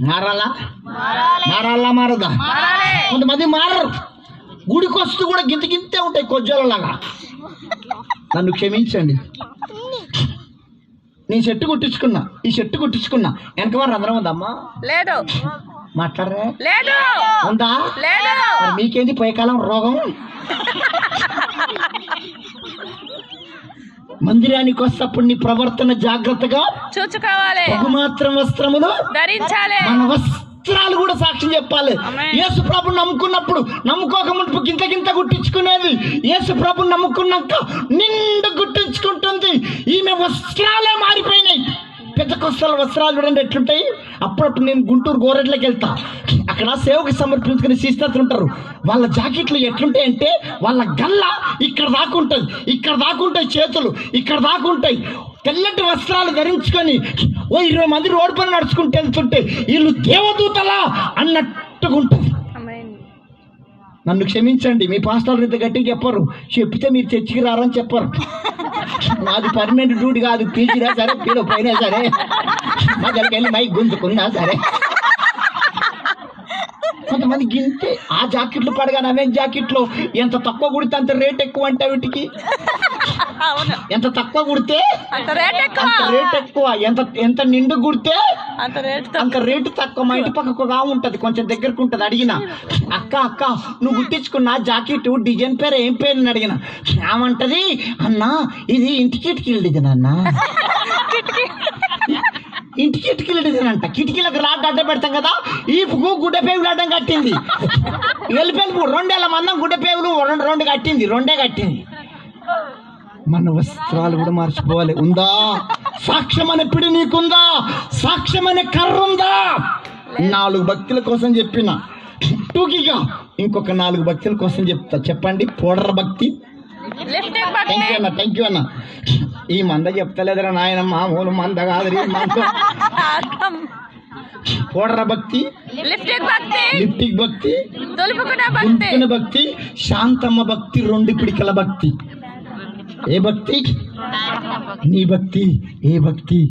మారాలా? మారాలా. మారదా? కొంతమంది మారరు. గుడికి వస్తూ కూడా గింత గింతే ఉంటాయి కొజ్జలలాగా. నన్ను క్షమించండి. నీ చెట్టు కుట్టించుకున్నా ఈ చెట్టు కుట్టించుకున్నా. వెనక వారు అందరం ఉందమ్మా లేదు. మాట్లాడరే? లేదు. ఉందా? లేదు. మీకేంది పైకాలం రోగం? మందిరానికి వస్తప్పుడు నీ ప్రవర్తన జాగ్రత్తగా చూచుకోవాలి. బహుమాత్రం వస్త్రములు ధరించాలి. మన వస్త్రాలు కూడా సాక్ష్యం చెప్పాలి. యేసు ప్రభు నమ్ముకున్నప్పుడు నమ్ముకోక మునుపు గింత గింత గుట్టించుకునేది. యేసు ప్రభు నమ్ముకున్నాక నిండు గుట్టించుకుంటుంది. ఈమె వస్త్రాలే మారిపోయినాయి. పెద్ద కొస్తల వస్త్రాలు చూడండి ఎట్లుంటాయి. అప్పుడప్పుడు నేను గుంటూరు గోరెట్లకి వెళ్తా. అక్కడ సేవకు సమర్పించుకునే సిస్టర్స్ ఉంటారు. వాళ్ళ జాకెట్లు ఎట్లుంటాయి అంటే వాళ్ళ గల్ల ఇక్కడ దాకుంటాయి ఇక్కడ దాకుంటాయి చేతులు. ఇక్కడ దాకుంటాయి తెల్లటి వస్త్రాలు ధరించుకొని ఓ ఇరవై మంది రోడ్డు పైన నడుచుకుంటూ వెళ్తుంటే వీళ్ళు దేవదూతలా అన్నట్టుగా ఉంటుంది నన్ను క్షమించండి మీ పాస్టర్లు ఇంత గట్టిగా చెప్పరు. చెప్తే మీరు చర్చికి రారని చెప్పరు. నాది పర్మనెంట్ డ్యూటీ కాదు పీచినా సరే పీడ పోయినా సరే. మధ్యలోకి వెళ్ళి మైక్ గుంజుకున్నా సరే. కొంతమంది గింతే ఆ జాకెట్లు పడగానే నవేం జాకెట్లు? ఎంత తక్కువ కుడితే అంత రేట్ ఎక్కువ అంటే వీటికి? ఎంత తక్కువ కుడితే అంత రేట్ ఎక్కువ. రేట్ ఎక్కువ. ఎంత ఎంత నిండు కుడితే అంత రేట్ అంత రేటు తక్కువ. మా ఇంటి ఆమె ఉంటది కొంచెం దగ్గరకు ఉంటది అడిగిన. అక్క అక్క నువ్వు గుట్టించుకున్న జాకెట్ డిజైన్ పేరు ఏం పేరు అని అడిగిన. ఏమంటది? అన్నా ఇది ఇంటి కిటికీల డిజైన్ అన్న ఇంటి కిటికీల డిజైన్ అంట కిటికీలకు రాడ్ అడ్డ పెడతాం కదా ఈ గుడ్డ పేగులు అడ్డం కట్టింది. వెళ్ళిపోయి రెండేళ్ళ మందం గుడ్డ పేగులు రెండు రెండు కట్టింది రెండే కట్టింది. మన వస్త్రాలు కూడా మర్చిపోవాలి ఉందా? సాక్ష్యం అనే పిడి నీకుందా? సాక్ష్యం అనే కర్ర ఉందా నాలుగు భక్తుల కోసం చెప్పిన. టూకీగా. ఇంకొక నాలుగు భక్తుల కోసం చెప్తా. చెప్పండి. పోడర భక్తి. థ్యాంక్ యూ అన్న థ్యాంక్ యూ అన్న. ఈ మంద చెప్తలేదురా నాయన మామూలు మంద కాదు పోడర భక్తి. లిప్టిక్ భక్తి. భక్తి. శాంతమ్మ భక్తి. రెండు పిడికల భక్తి. ఏ భక్తి నీ భక్తి ఏ భక్తి